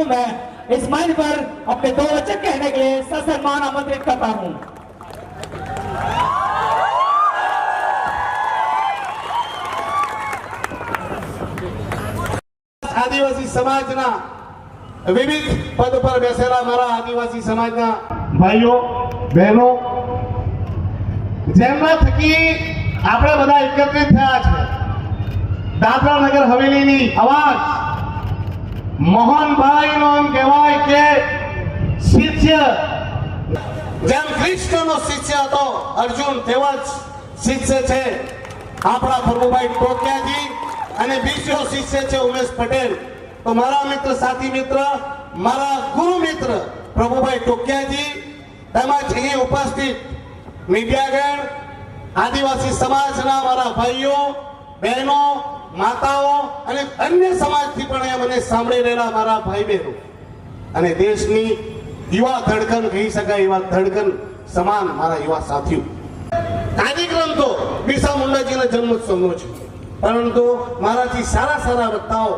को मैं इस मंच पर अपने दो वचन कहने के लिए ससम्मान आमंत्रित करता हूँ આદિવાસી સમાજના વિવિધ પદ પર બેસેલા મારા આદિવાસી સમાજના ભાઈઓ બહેનો જેમના થકી આપણે બધા એકત્રિત થયા છે દાદરા નગર હવેલીની અવાજ મોહનભાઈનો એમ કહેવાય કે શિષ્ય. જેમ કૃષ્ણનો શિષ્ય હતો, અર્જુન તેવા જ શિષ્ય છે આપણા પ્રભુભાઈ ટોકિયાજી અને બીજો શિષ્ય છે ઉમેશ પટેલ. તો મારા મિત્ર, સાથી મિત્ર, મારા ગુરુ મિત્ર પ્રભુભાઈ ટોકિયાજી તેમજ અહીં ઉપસ્થિત મીડિયાગણ, આદિવાસી સમાજના મારા ભાઈઓ બહેનો, માતાઓ અને અન્ય સમાજથી પણ એ મને સાંભળી રહેલા મારા ભાઈ બહેનો અને દેશની યુવા ધડકન કહી શકાય, એવા ધડકન સમાન મારા યુવા સાથીઓ. કાર્યક્રમ તો બિરસા મુંડાજીના જન્મોત્સવનો છે. પરંતુ મારાથી સારા સારા વક્તાઓ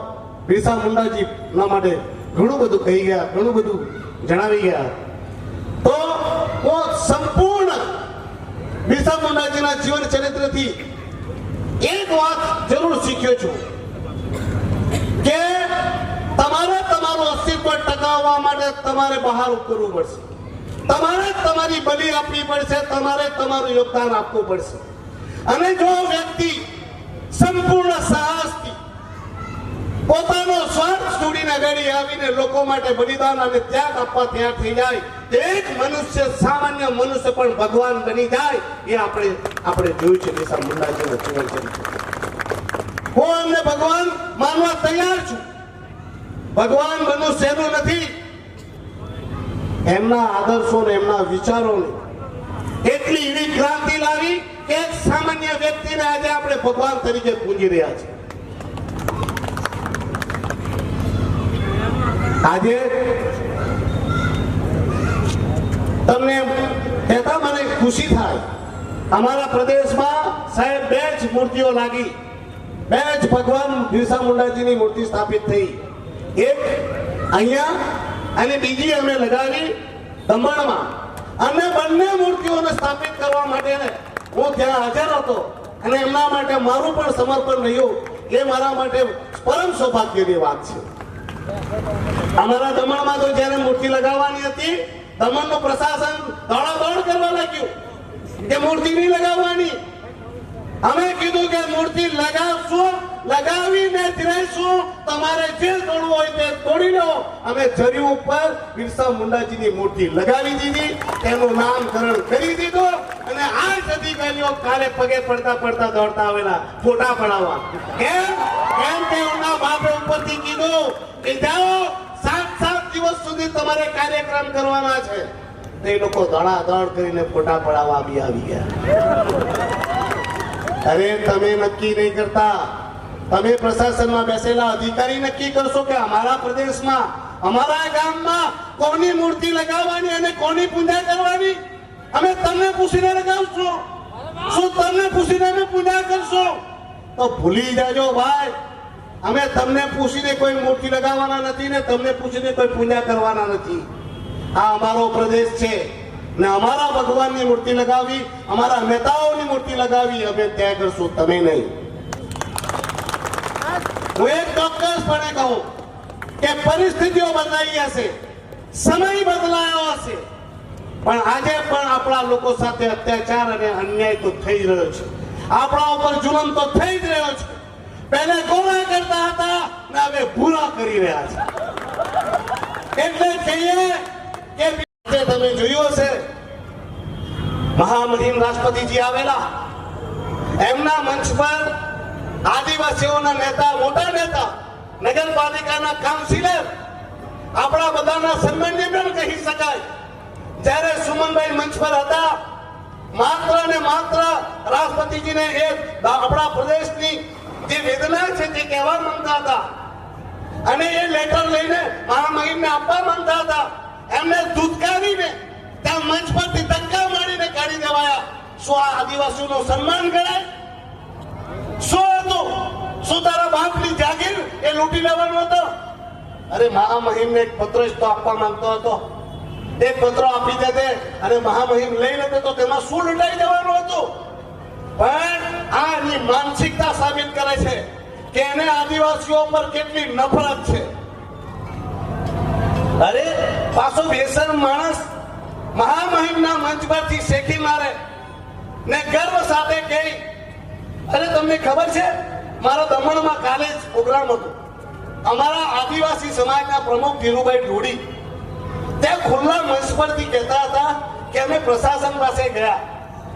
બિરસા મુંડાજીના માટે ઘણું બધું કહી ગયા, ઘણું બધું જણાવી ગયા. તો સંપૂર્ણ બિરસા મુંડાજીના જીવન ચરિત્રથી એક વાત જરૂર શીખ્યો છું કે તમારે તમારું અસ્તિત્વ ટકાવવા માટે તમારે બહાર ઉતરવું પડશે. તમારે તમારી બલિ આપવી પડશે, તમારે તમારું યોગદાન આપવું પડશે. અને જો વ્યક્તિ સંપૂર્ણ સાહસથી પોતાનો સ્વાર્થ છોડીને ગાડી આવીને લોકો માટે બલિદાન અને ત્યાગ આપવા ત્યાં થઈ જાય. એક મનુષ્ય, સામાન્ય મનુષ્ય પણ ભગવાન બની જાય. એ આપણે આપણે જોયું છે બિરસા મુંડાજીના જીવન ચરિત્ર હું અમને ભગવાન માનવા તૈયાર છું. ભગવાન બનવું સહેલું નથી. એમના આદર્શો ને એમના વિચારોને એટલી એવી ક્રાંતિ લાવી કે એક સામાન્ય વ્યક્તિને આજે આપણે ભગવાન તરીકે પૂજી રહ્યા છે આજે તમને કહેતા મને ખુશી થાય. અમારા પ્રદેશમાં સાહેબ બે જ મૂર્તિઓ લાગી. બે જ ભગવાન બિરસા મુંડાજીની મૂર્તિ સ્થાપિત થઈ. એક અહીંયા અને બીજી અમે લગાવી દમણમાં. અને બંને મૂર્તિઓને સ્થાપિત કરવા માટે હું ત્યાં હાજર હતો અને એમના માટે મારું પણ સમર્પણ રહ્યું. એ મારા માટે પરમ સૌભાગ્યની વાત છે. અમારા દમણમાં તો જ્યારે મૂર્તિ લગાવવાની હતી, દમણનું પ્રશાસન દોડાદોડ કરવા લાગ્યું કે મૂર્તિ નહીં લગાવવાની. અમે કીધું કે મૂર્તિ લગાવશું, લગાવીને જ રહીશું તમારે જે તોડવું હોય તે તોડી લો. અમે જરી ઉપર બિરસા મુંડાજીની મૂર્તિ લગાવી દીધી. તેનું નામકરણ કરી દીધું. અને આઠ અધિકારીઓ કાલે પગે પડતા પડતા દોડતા આવેલા ફોટા પડાવવા. કેમ? કેમ કે એમના બાપે ઉપરથી કીધું કે જાઓ સાત સાત દિવસ સુધી તમારે કાર્યક્રમ કરવાના છે. તે લોકો ધડાધડ કરીને ફોટા પડાવવા બી આવી ગયા. અરે, તમે નક્કી નહીં કરતા. તમે પ્રશાસનમાં બેસેલા અધિકારી નક્કી કરશો કે અમારા પ્રદેશમાં, અમારા ગામમાં કોની મૂર્તિ લગાવવાની અને કોની પૂજા કરવાની? અમે તમને પૂછીને લગાવશું શું તમને પૂછીને અમે પૂજા કરશો? તો ભૂલી જાજો ભાઈ. અમે તમને પૂછીને કોઈ મૂર્તિ લગાવવાના નથી ને તમને પૂછીને કોઈ પૂજા કરવાના નથી. આ અમારો પ્રદેશ છે. ને અમારા ભગવાનની મૂર્તિ લગાવી, અમારા નેતાઓની મૂર્તિ લગાવી અમે ત્યાં કરશું. તમે નહીં. હું એક ચોક્કસપણે કહું કે પરિસ્થિતિઓ બદલાઈ હશે સમય બદલાયો હશે. પણ આજે પણ આપણા લોકો સાથે અત્યાચાર અને અન્યાય તો થઈ રહ્યો છે. આપણા ઉપર જુલમ તો થઈ જ રહ્યો છે. પહેલે ગોળા કરતા હતા, ને હવે ભૂલા કરી રહ્યા છે. એટલે કહીએ કે તમે જોયું હશે, મહામહિમ રાષ્ટ્રપતિજી આવેલા. એમના મંચ પર આદિવાસીઓના નેતા, મોટા નેતા, નગરપાલિકાના કાઉન્સિલર, આપણા બધાના સન્માન્ય પણ કહી શકાય. જ્યારે સુમનભાઈ મંચ પર હતા. માત્ર ને માત્ર રાષ્ટ્રપતિજીને એ આપણા પ્રદેશની જે વેદના છે તે કહેવા માંગતા હતા. અને એ લેટર લઈને મહામહિમને આપવા માંગતા હતા. એમને ધૂતકારીને ત્યાં મંચ પરથી ધક્કા મારીને કાઢી દેવાયા. શું આ આદિવાસીઓનું સન્માન કરાય? શું હતું? શું તારા બાપની જાગીર એ લૂંટી લેવાનું હતો? અરે મહામહિમને એક પત્ર જ તો આપવા માંગતો હતો. પત્ર આપી દેતે અને મહામહિમ લઈ લેતે તો તેમાં શું લૂંટાઈ જવાનું હતું? પણ આ એની માનસિકતા સાબિત કરે છે કે એને આદિવાસીઓ પર કેટલી નફરત છે. અરે, પાછો બેસર માણસ મહામહિમના મંચ પરથી શેખી મારે ને ગર્વ સાથે કહી, અરે, તમને ખબર છે, મારા દમણમાં કાલે જ પ્રોગ્રામ હતો. અમારા આદિવાસી સમાજના પ્રમુખ ધીરુભાઈ ઢોડી તે ખુલ્લા મંચ પરથી કહેતા હતા કે અમે પ્રશાસન પાસે ગયા.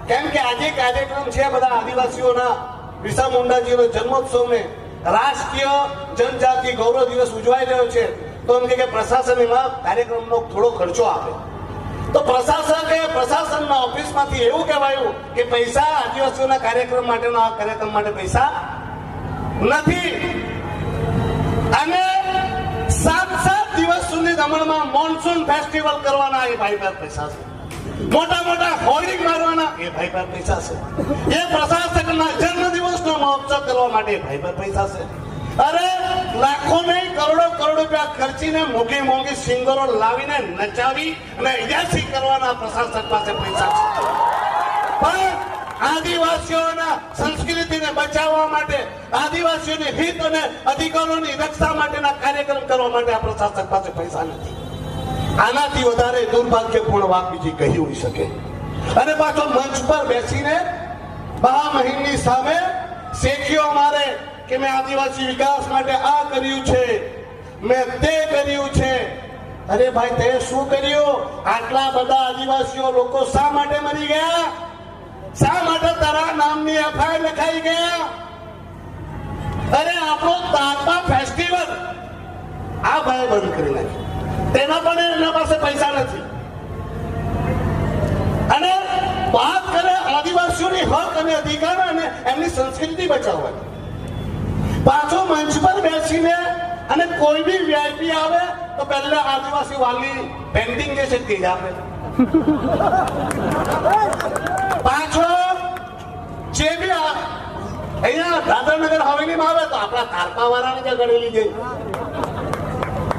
કેમ કે આજે કાર્યક્રમ છે બધા આદિવાસીઓના. બિરસા મુંડાજીનો જન્મોત્સવને રાષ્ટ્રીય જનજાતિ ગૌરવ દિવસ ઉજવાઈ રહ્યો છે. તો એમ કે પ્રશાસન એમાં કાર્યક્રમનો થોડો ખર્ચો આપે. તો પ્રશાસકે પ્રશાસનના ઓફિસમાંથી એવું કહેવાયું કે પૈસા આદિવાસીઓના કાર્યક્રમ માટેના કાર્યક્રમ માટે પૈસા નથી. દિવસ સુધી દમણમાં મોન્સૂન ફેસ્ટિવલ કરવાના એ ભાઈ પર પૈસા છે. મોટા મોટા હોર્ડિંગ મારવાના એ ભાઈ પર પૈસા છે. એ પ્રશાસકના જન્મદિવસનો મહોત્સવ કરવા માટે ભાઈ પર પૈસા છે. અરે લાખો નહીં કરોડો કરોડ રૂપિયા ખર્ચીને મોંઘી મોંઘી સિંગરો લાવીને નચાવી અને ઇજાસી કરવાના પ્રશાસક પાસે પૈસા છે. પણ આદિવાસીઓના સંસ્કૃતિને બચાવવા માટે, આદિવાસીઓની હિત અને અધિકારોની રક્ષા માટેના કાર્યક્રમ કરવા માટે આ પ્રશાસક પાસે પૈસા નથી. આનાથી વધારે દુર્ભાગ્યપૂર્ણ વાત બીજી કહી હોઈ શકે? અને પાછો મંચ પર બેસીને મહામહિમની સામે શેખીઓ મારે કે મેં આદિવાસી વિકાસ માટે આ કર્યું છે, મેં તે કર્યું છે. અરે ભાઈ, તે શું કર્યું? આટલા બધા આદિવાસીઓ લોકો શા માટે મરી ગયા? શા માટે તારા નામની એફઆઈઆર લખાઈ ગયા? અરે, આપણો તાપા ફેસ્ટિવલ આ ભાઈ બંધ કરી નાખ્યું તેના પણ એના પાસે પૈસા નથી. અને વાત કરે આદિવાસીઓની હક અને અધિકાર અને એમની સંસ્કૃતિ બચાવવાની પાછો મંચ પર બેસીને અને કોઈ બી વીઆઈપી આવે, તો પહેલા આદિવાસી વાલી પેન્ટિંગ જે છે તે આપે. જે બી આ અહીંયા આવે તો આપણા કારપા વાળાને ગણેલી જઈ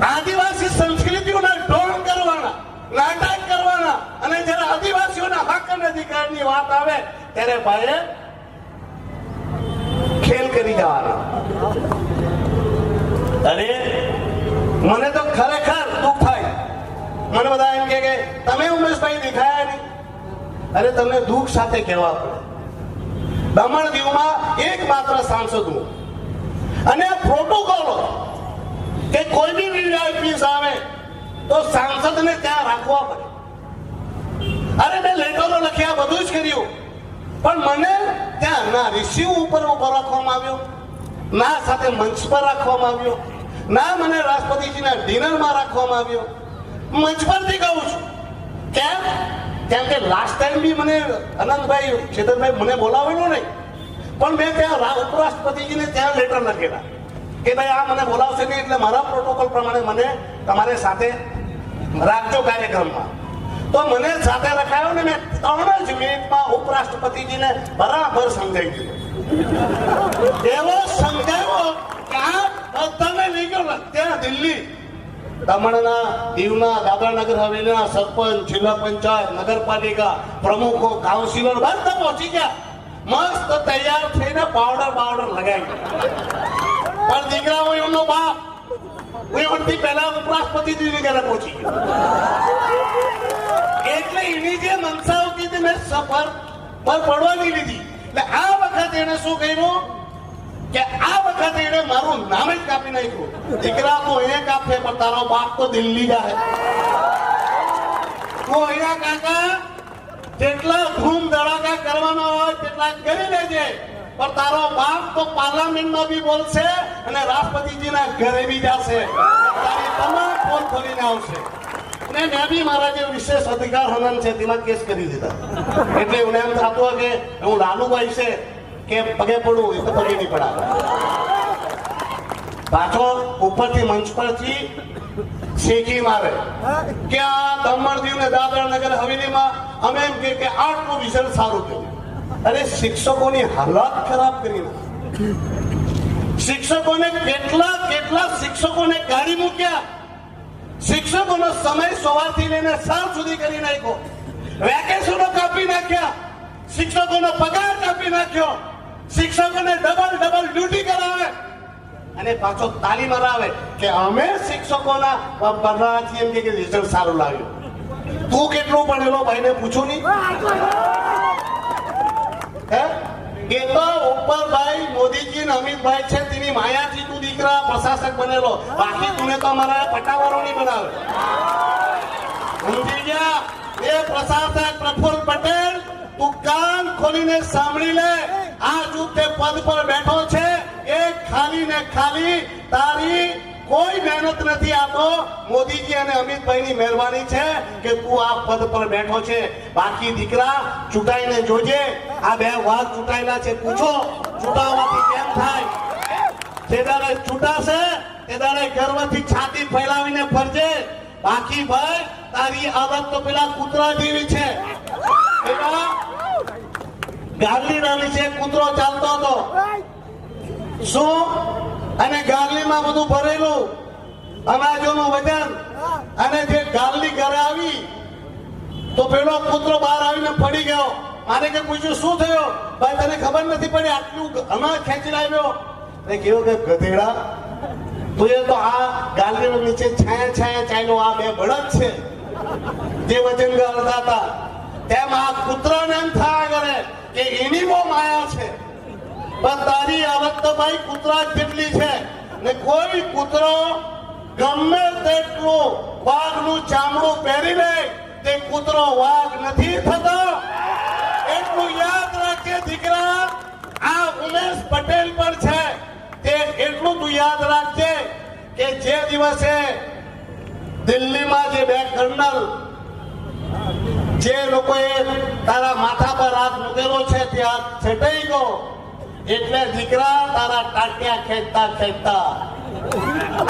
આદિવાસી સંસ્કૃતિઓના ઢોળ કરવાના, નાટક કરવાના અને જ્યારે આદિવાસીઓના હક અને અધિકારની વાત આવે, ત્યારે ભાઈએ ખેલ કરી જવાના. અરે, મને તો ખરેખર દુઃખ થાય. મને બધા એમ કે, તમે ઉમેશભાઈ દેખાયા નહીં. અરે, તમને દુઃખ સાથે કહેવા પડે. દમણ દીવમાં એકમાત્ર સાંસદ હું. અને પ્રોટોકોલ કે કોઈ બી વીઆઈપી આવે તો સાંસદને ત્યાં રાખવા પડે. અરે મેં લેટરો લખ્યા, બધું જ કર્યું. પણ મને ત્યાં ના રિસીવ ઉપર ઊભો રાખવામાં આવ્યો, ના સાથે મંચ પર રાખવામાં આવ્યો, ના મને રાષ્ટ્રપતિજીના ડિનરમાં રાખવામાં આવ્યો. મંચ પરથી કહું છું, કેમ? કેમ કે લાસ્ટ ટાઈમ બી મને અનંતભાઈ ચેતનભાઈ મને બોલાવેલું નહીં. પણ મેં ત્યાં ઉપરાષ્ટ્રપતિજીને ત્યાં લેટર લખેલા કે ભાઈ આ મને બોલાવશે નહીં એટલે મારા પ્રોટોકોલ પ્રમાણે મને તમારે સાથે રાખજો કાર્યક્રમમાં. તો મને સાથે રખાયો ને મેં ત્રણ જ મિનિટમાં ઉપરાષ્ટ્રપતિજીને બરાબર સમજાઈ દીધું એવો સમજાયો કે આ બધાને લઈ ગયો ત્યાં દિલ્હી. દમણના દીવના દાદરાનગર હવેલીના સરપંચ, જિલ્લા પંચાયત, નગરપાલિકા પ્રમુખો, કાઉન્સિલર બધા પહોંચી ગયા. મસ્ત તૈયાર થઈને પાવડર પાવડર લગાવી. પણ દીકરા હોય એમનો બાપ હું એમથી પહેલા ઉપરાષ્ટ્રપતિજીની ઘરે પહોંચી ગયો. એટલે એની જે મનસા હતી મેં સફર પર પડવાની લીધી. એટલે આ વખત એને શું કર્યું? કે આ વખતે એને મારું નામ જ કાપી નાખ્યું. દીકરા તો એ કાપે પણ તારો બાપ તો દિલ્હી જાય તું અહીંયા કાકા, જેટલા ધૂમ ધડાકા કરવાના હોય, તેટલા કરી લેજે. પણ તારો બાપ તો પાર્લામેન્ટમાં બી બોલશે અને રાષ્ટ્રપતિજીના ઘરે બી જશે. તારી તમામ ફોન ખોલીને આવશે. અને મેં બી મારા જે વિશેષ અધિકાર હનન છે, તેમાં કેસ કરી દીધા. એટલે મને એમ થતું કે હું લાલુભાઈ છે કે પગે પડવું એ તો પગે નહીં પડા પાછો ઉપરથી મંચ પરથી શેખી મારે કે આ દમણ દીવ ને દાદરા નગર હવેલીમાં અમે એમ કે આટલું રિઝલ્ટ સારું થયું. અરે શિક્ષકોની હાલત ખરાબ કરી નાખી. શિક્ષકોને કેટલા કેટલા શિક્ષકોને ગાડી મૂક્યા. શિક્ષકોનો સમય સવારથી લઈને સાંજ સુધી કરી નાખ્યો. વેકેશનો કાપી નાખ્યા. શિક્ષકોનો પગાર કાપી નાખ્યો. શિક્ષકોને ડબલ ડબલ ડ્યુટી કરાવે. અને પાછો તાલીમ હરાવે કે અમે શિક્ષકોના ભણવા છીએ એમ કે રિઝલ્ટ સારું લાવ્યું તું કેટલું ભણેલો ભાઈને પૂછું નહીં? એ તો ઉપરભાઈ મોદીજી ને અમિતભાઈ છે, તેની માયાથી તું દીકરા પ્રશાસક બનેલો. બાકી તુને તો અમારા પટાવારો નહીં બનાવે. સમજી ગયા? એ પ્રશાસક પ્રફુલ્લ પટેલ, તું કાન ખોલીને સાંભળી લે. આ જો તે પદ પર બેઠો છે. એ ખાલી ને ખાલી તારી કોઈ મહેનત નથી. આપતો મોદીજી અને અમિતભાઈની મહેરબાની છે કે તું આ પદ પર બેઠો છે. બાકી દીકરા, ચૂંટાઈને જોજે. આ બે વાત ચૂંટાયેલા છે. પૂછો ચૂંટાવવાથી કેમ થાય? જે દાડે ચૂંટાશે, તે દાડે ગર્વથી છાતી ફેલાવીને ફરજે. બાકી ભાઈ, તારી આદત તો પેલા કૂતરા જેવી છે. પેલા નીચે કૂતરો ચાલતો હતો. શું? અને ગાર્લીમાં બધું ભરેલું. અનાજોનું વજન. અને જે ગાર્લી ઘરે આવી, તો પેલો કૂતરો બહાર આવીને પડી ગયો. મારે કે પૂછ્યું, શું થયો? ભાઈ, તને ખબર નથી પડી આટલું અનાજ ખેંચી લાવ્યો કીધું કે, ગધેડા, તું એ તો આ ગાલીના નીચે છાયા છાયા ચાલ્યો. આ બે બળદ છે. જે વજન ગાળતા હતા. તેમ આ કૂતરાને એમ થયા કરે. કે એની બહુ માયા છે. પણ તારી આવક તો ભાઈ કૂતરા જેટલી છે. ને કોઈ કૂતરો ગમે તેટલું વાઘનું ચામડું પહેરી લે તે કૂતરો વાઘ નથી થતો. એટલું યાદ રાખજે દીકરા, આ ઉમેશ પટેલ પર છે. તે એટલું તું યાદ રાખજે કે જે દિવસે દિલ્હીમાં જે બે કર્નલ જે લોકોએ તારા માથા પર હાથ મૂકેલો છે તે હાથ છટાઈ ગયો. એટલે દીકરા તારા ટાટિયા ખેંચતા ખેંચતા.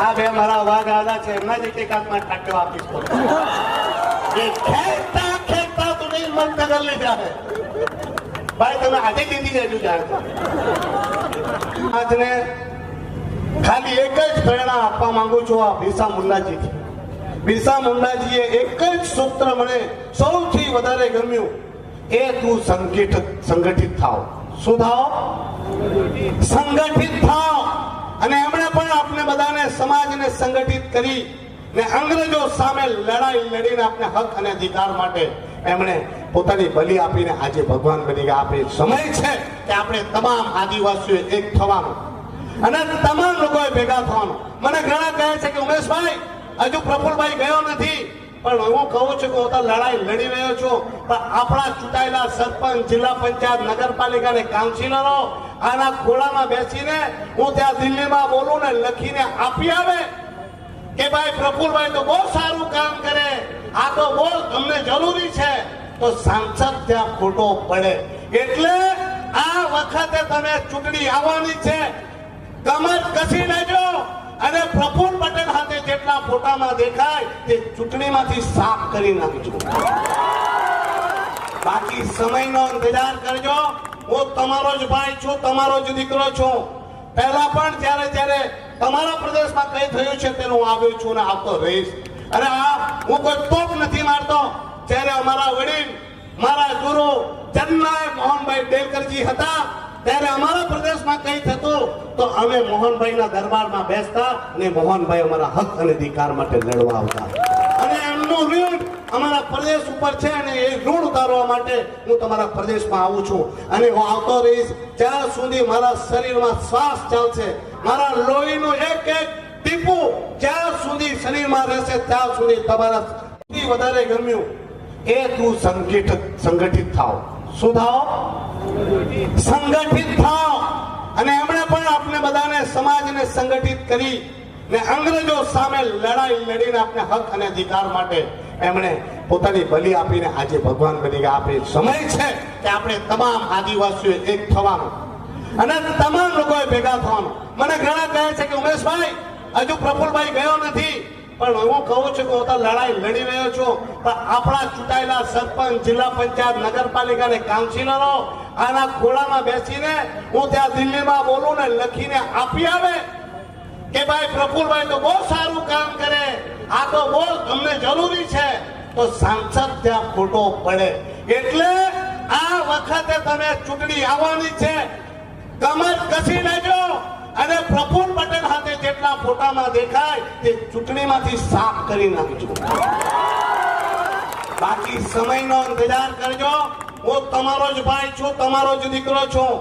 આ બે મારા વાઘ આદા છે, એમના જ એક એક આપીશ એ ખેંચતા ખેંચતા તું નહીં, મન નગર લઈ જાય ભાઈ, તમે આજે જીતી જજો જાણ આજને ખાલી એક જ પ્રેરણા આપવા માંગુ છું આ બિરસા મુંડાજીથી. બિરસા મુંડાજીએ એક જ સૂત્ર મને સૌથી વધારે ગમ્યું. એ તું સંગઠિત સંગઠિત થાવ. શું થાવ? સંગઠિત થાવ. અને એમણે પણ આપણે બધાને સમાજને સંગઠિત કરી ને અંગ્રેજો સામે લડાઈ લડીને આપણે હક અને અધિકાર માટે એમણે પોતાની બલિ આપીને આજે ભગવાન બની ગયા. આપણે સમય છે કે આપણે તમામ આદિવાસીઓ એક થવાનું. અને તમામ લોકોએ ભેગા થવાનું. મને ઘણા કહે છે કે ઉમેશભાઈ હજુ પ્રફુલભાઈ ગયો નથી. પણ હું કહું છું કે હું તો લડાઈ લડી રહ્યો છું. પણ આપણા ચૂંટાયેલા સરપંચ, જિલ્લા પંચાયત, નગરપાલિકા અને કાઉન્સિલરો આના ખોળામાં બેસીને હું ત્યાં દિલ્હીમાં બોલું ને લખીને આપી આવે કે ભાઈ પ્રફુલભાઈ તો બહુ સારું કામ કરે. આ તો બહુ તમને જરૂરી છે. તો સાંસદ ત્યાં ખોટો પડે. એટલે આ વખતે તમે ચૂંટણી આવવાની છે. કમર કસી લેજો અને પ્રફુલ પટેલ સાથે જેટલા ફોટામાં દેખાય તે ચૂંટણીમાંથી સાફ કરી નાખજો. બાકી સમયનો ઇંતજાર કરજો. હું તમારો જ ભાઈ છું, તમારો જ દીકરો છું. પહેલા પણ જ્યારે જ્યારે તમારા પ્રદેશમાં કઈ થયું છે તેનું હું આવ્યો છું અને આવતો રહીશ. અને આ હું કોઈ તોપ નથી મારતો. જ્યારે અમારા વડીલ, મારા ગુરુ, જનનાયક મોહનભાઈ ડેલકરજી હતા ત્યારે અમારા પ્રદેશમાં કઈ થતું, તો અમે મોહનભાઈના દરબારમાં બેસતા અને મોહનભાઈ અમારા હક અને અધિકાર માટે લડવા આવતા. અને એમનું ઋણ અમારા પ્રદેશ ઉપર છે અને એ ઋણ ઉતારવા માટે હું તમારા પ્રદેશમાં આવું છું. અને હું આવતો રહીશ જ્યાં સુધી મારા શરીરમાં શ્વાસ ચાલશે. મારા લોહીનું એક એક ટીપું જ્યાં સુધી શરીરમાં રહેશે, ત્યાં સુધી તમારા વધારે ગમ્યું. એ તું સંગઠિત સંગઠિત થાવ. શું થાવ સંગઠિત થાવ અને એમણે પણ આપણે બધાને સમાજને સંગઠિત કરી ને અંગ્રેજો સામે લડાઈ લડીને આપણે હક અને અધિકાર માટે એમણે પોતાની બલિ આપીને આજે ભગવાન બની ગયા. આપણે સમય છે કે આપણે તમામ આદિવાસીઓ એક થવાનું અને તમામ લોકોએ ભેગા થવાનું. મને ઘણા કહે છે કે ઉમેશભાઈ, હજુ પ્રફુલભાઈ ગયો નથી. પણ હું કહું છું કે હું તો લડાઈ લડી રહ્યો છું, પણ આપણા ચૂંટાયેલા સરપંચ, જિલ્લા પંચાયત નગરપાલિકા અને કાઉન્સિલરો આના ખોળામાં બેસીને હું ત્યાં દિલ્હીમાં બોલું ને લખીને આપી આવે કે ભાઈ પ્રફુલભાઈ તો બહુ સારું કામ કરે, આ તો બહુ તમને જરૂરી છે, તો સાંસદ ત્યાં ખોટો પડે. એટલે આ વખતે તમે ચૂંટણી આવવાની છે કમર કસી લેજો અને પ્રફુલ પટેલ ફોટામાં દેખાય તે ચૂંટણીમાંથી સાફ કરી નાખજો. બાકી સમયનો ઇંતજાર કરજો. હું તમારો જ ભાઈ છું, તમારો જ દીકરો છું.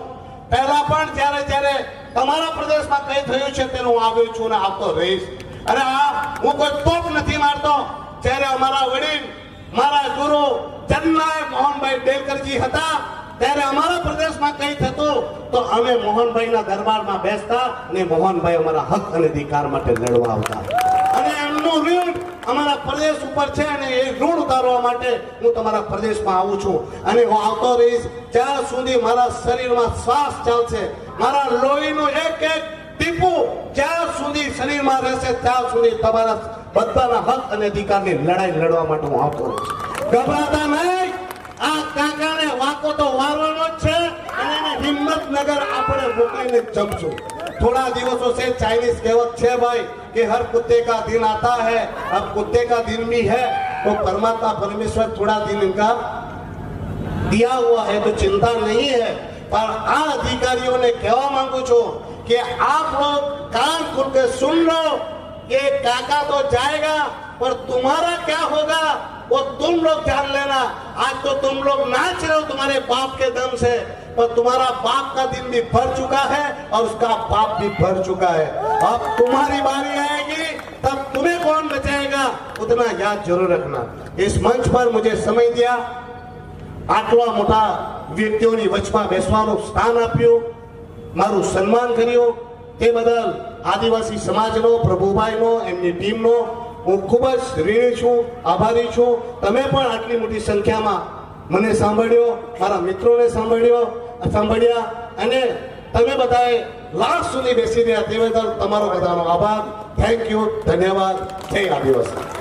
પહેલા પણ જ્યારે જ્યારે તમારા પ્રદેશમાં કઈ થયું છે તેનું હું આવ્યો છું અને આવતો રહીશ. અને આ હું કોઈ તોપ નથી મારતો. જ્યારે અમારા વડીલ, મારા ગુરુ જન્નાય મોહનભાઈ ડેલકરજી હતા ત્યારે અમારા પ્રદેશમાં કઈ થતું, તો અમે મોહનભાઈના દરબારમાં બેસતા અને મોહનભાઈ અમારા હક અને અધિકાર માટે લડવા આવતા. અને એમનું ઋણ અમારા પ્રદેશ ઉપર છે અને એ ઋણ ઉતારવા માટે હું તમારા પ્રદેશમાં આવું છું. અને હું આવતો રહીશ જ્યાં સુધી મારા શરીરમાં શ્વાસ ચાલશે. મારા લોહીનું એક એક ટીપુ જ્યાં સુધી શરીરમાં રહેશે, ત્યાં સુધી તમારા બધાના હક અને અધિકારની લડાઈ લડવા માટે હું આવતો રહીશ ગભરાતા નહીં! આ કાકાને વાકો તો વારવાનો જ છે અને એને હિંમતનગર આપણે મોકલીને જ જમશું थोड़ा दिवसों से चाइनीज कहेवत છે ભાઈ कि हर कुत्ते का दिन आता है अब कुत्ते का दिन भी है तो परमात्मा परमेश्वर थोड़ा दिन इनका दिया हुआ है तो चिंता नहीं है पर आ अधिकारियों ने कहवा मांगू છું कि आप लोग कान खोल के सुन लो ये काका तो जाएगा पर तुम्हारा क्या होगा वो तुम लोग जान लेना आज तो तुम लोग नाच रहे हो तुम्हारे बाप के दम से पर तुम्हारा बाप का दिन भी भर चुका है और उसका बाप भी भर चुका है अब तुम्हारी बारी आएगी तब तुम्हें कौन बचाएगा उतना याद जरूर रखना इस मंच पर मुझे समय दिया આટલા મોટા વ્યક્તિઓની વચમાં બેસવાનું સ્થાન આપ્યું મારું સન્માન કર્યું તે બદલ આદિવાસી સમાજનો પ્રભુભાઈનો એમની ટીમનો હું ખૂબ જ ઋણી છું, આભારી છું. તમે પણ આટલી મોટી સંખ્યામાં મને સાંભળ્યો, મારા મિત્રોને સાંભળ્યો, સાંભળ્યા અને તમે બધાએ લાસ્ટ સુધી બેસી રહ્યા તે બદલ તમારો બધાનો આભાર. થેન્ક યુ ધન્યવાદ. જય આદિવાસી.